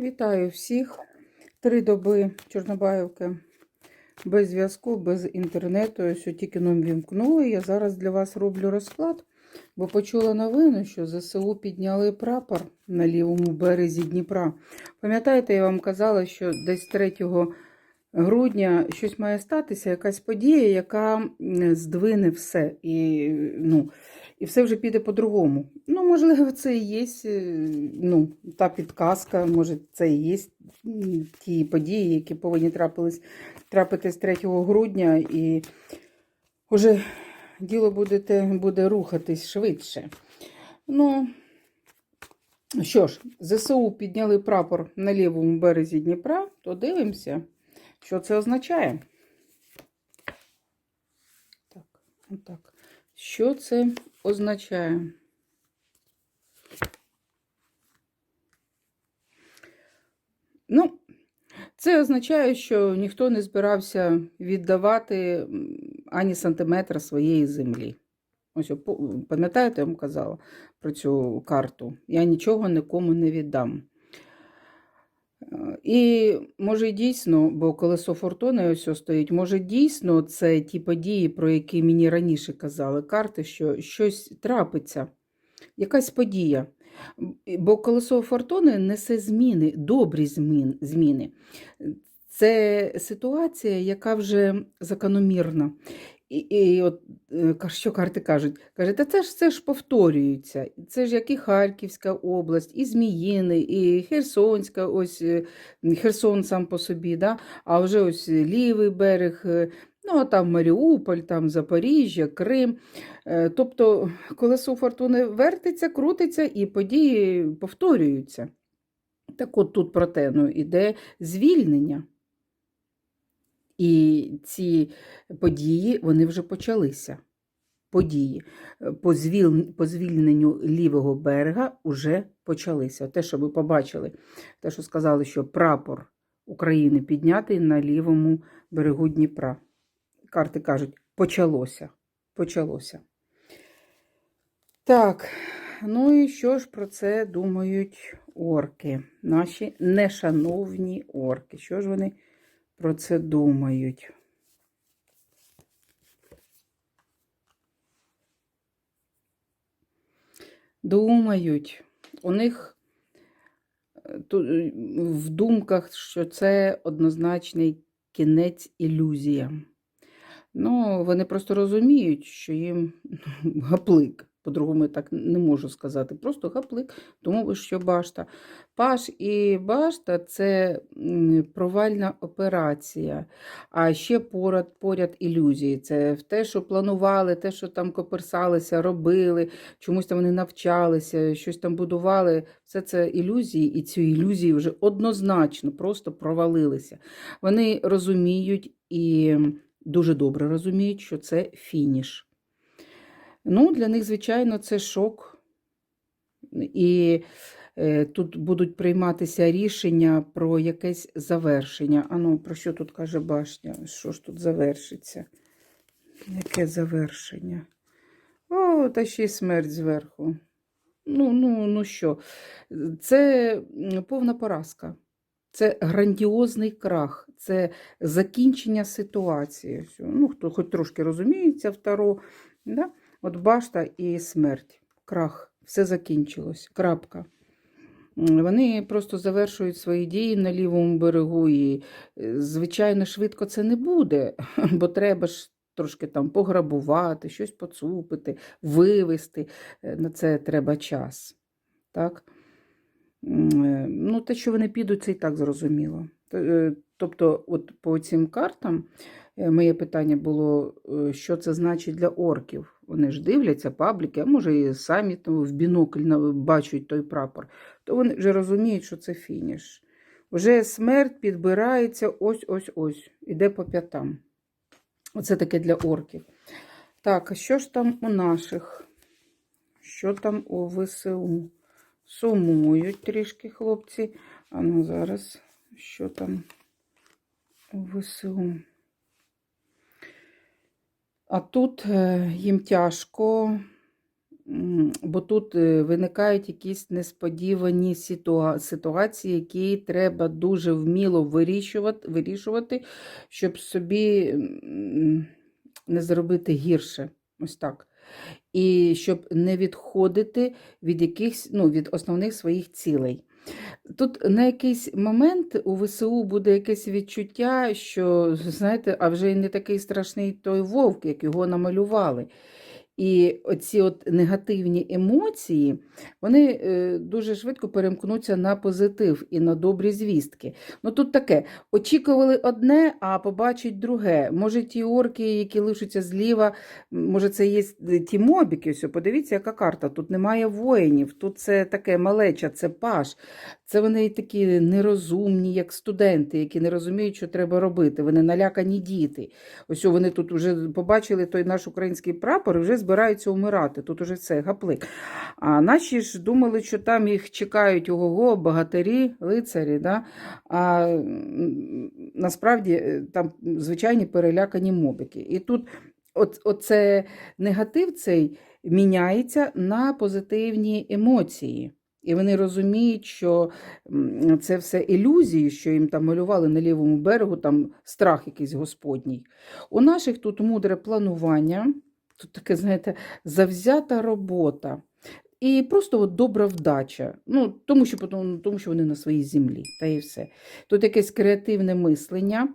Вітаю всіх. Три доби Чорнобаївки без зв'язку, без інтернету. Ось тільки нам вімкнули. Я зараз для вас роблю розклад, бо почула новину, що ЗСУ підняли прапор на лівому березі Дніпра. Пам'ятаєте, я вам казала, що десь 3 грудня щось має статися, якась подія, яка здвине все. І, ну, і все вже піде по-другому. Ну, можливо, це і є е, ну, та підказка, може, це і є ті події, які повинні трапились, трапитись 3 грудня, і вже діло будете, буде рухатись швидше. Ну, що ж, ЗСУ підняли прапор на лівому березі Дніпра, то дивимося, що це означає. Так, отак. Що це означає? Ну, це означає, що ніхто не збирався віддавати ані сантиметра своєї землі. Ось, пам'ятаєте, я вам казала про цю карту? Я нічого нікому не віддам. І може дійсно, бо колесо фортуни ось стоїть, може дійсно це ті події, про які мені раніше казали карти, що щось трапиться, якась подія. Бо колесо фортуни несе зміни, добрі зміни. Це ситуація, яка вже закономірна. І, і от е, що карти кажуть? Каже, та це ж все ж повторюється. Це ж як і Харківська область, і Зміїни, і Херсонська, ось е, Херсон сам по собі, да? а вже ось лівий берег, е, ну а там Маріуполь, там Запоріжжя, Крим. Тобто колесо фортуни вертиться, крутиться і події повторюються. Так от тут про те, ну, іде звільнення. І ці події вони вже почалися. Події Е, по, звіл... по звільненню лівого берега вже почалися. Те, що ви побачили, те, що сказали, що прапор України піднятий на лівому берегу Дніпра. Карти кажуть, почалося. Почалося. Так, ну і що ж про це думають орки? Наші нешановні орки. Що ж вони про це думають? Думають. У них е, е, в думках, що це однозначний кінець ілюзіям. Ну, вони просто розуміють, що їм гаплик. По-другому так не можу сказати. Просто гаплик, тому що башта. Паш і башта це провальна операція. А ще поряд, поряд ілюзії. Це те, що планували, те, що там коперсалися, робили, чомусь там вони навчалися, щось там будували. Все це ілюзії, і ці ілюзії вже однозначно просто провалилися. Вони розуміють і дуже добре розуміють, що це фініш. Ну, для них, звичайно, це шок. І е, тут будуть прийматися рішення про якесь завершення. А ну, про що тут каже башня? Що ж тут завершиться? Яке завершення? О, та ще й смерть зверху. Ну, ну, ну що? Це повна поразка. Це грандіозний крах, це закінчення ситуації. Ну, хто хоч трошки розуміється в Таро, да? От башта і смерть, крах, все закінчилось, крапка. Вони просто завершують свої дії на лівому берегу, і, е, звичайно, швидко це не буде, бо треба ж трошки там пограбувати, щось поцупити, вивести. Е, На це треба час. Так? Е, Ну, те, що вони підуть, це і так зрозуміло. Тобто, от по цим картам моє питання було, що це значить для орків. Вони ж дивляться пабліки, а може і самі там в бінокль бачать той прапор, то вони вже розуміють, що це фініш. Вже смерть підбирається ось-ось-ось, іде по п'ятам. Оце таке для орків. Так, а що ж там у наших? Що там у ВСУ? Сумують трішки хлопці. А ну зараз, що там у ВСУ? А тут е, їм тяжко Бо тут е, виникають якісь несподівані ситуації, які треба дуже вміло вирішувати, вирішувати, щоб собі не зробити гірше. Ось так. І щоб не відходити від якихось, ну, від основних своїх цілей. Тут на якийсь момент у ВСУ буде якесь відчуття, що, знаєте, а вже й не такий страшний той вовк, як його намалювали. І оці от негативні емоції, вони е, дуже швидко перемкнуться на позитив і на добрі звістки. Ну тут таке, очікували одне, а побачать друге. Може, ті орки, які лишаться зліва, може, це є ті мобіки. Ось, подивіться, яка карта. Тут немає воїнів, тут це таке малеча, це паш. Це вони такі нерозумні, як студенти, які не розуміють, що треба робити. Вони налякані діти. Ось вони тут вже побачили той наш український прапор і вже збираються умирати. Тут уже все, гаплик. А наші ж думали, що там їх чекають ого, богатирі, лицарі. Да? А насправді е, там звичайні перелякані мобики. І тут от, оце негатив цей міняється на позитивні емоції. І вони розуміють, що це все ілюзії, що їм там малювали на лівому берегу, там страх якийсь господній. У наших тут мудре планування, тут таке, знаєте, завзята робота. І просто от добра вдача. Ну, тому, що, тому що вони на своїй землі, та і все. Тут якесь креативне мислення.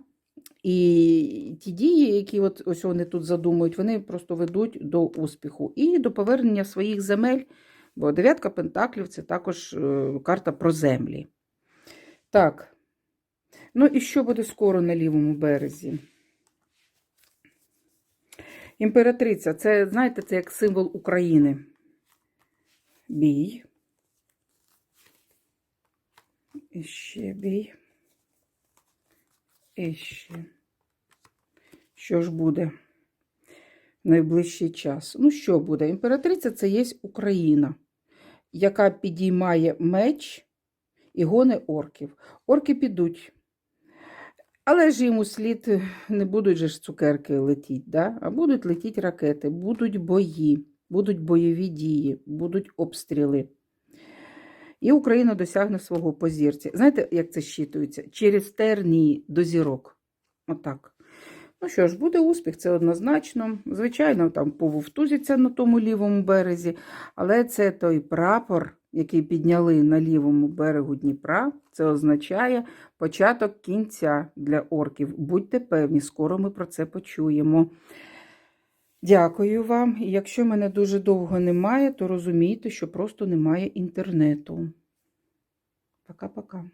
І ті дії, які от ось вони тут задумують, вони просто ведуть до успіху і до повернення своїх земель. Бо дев'ятка пентаклів це також е, карта про землі. Так. Ну і що буде скоро на лівому березі? Імператриця, це, знаєте, це як символ України. Бій. І ще бій. І ще. Що ж буде в найближчий час? Ну, що буде? Імператриця це є Україна, яка підіймає меч і гони орків. Орки підуть. Але ж йому слід не будуть же ж цукерки летіти, да? а будуть летіти ракети, будуть бої, будуть бойові дії, будуть обстріли. І Україна досягне свого по зірці. Знаєте, як це щитується? Через тернії до зірок. Отак. Ну що ж, буде успіх, це однозначно. Звичайно, там пововтузиться на тому лівому березі, але це той прапор, який підняли на лівому берегу Дніпра. Це означає початок кінця для орків. Будьте певні, скоро ми про це почуємо. Дякую вам. Якщо мене дуже довго немає, то розумійте, що просто немає інтернету. Пока-пока.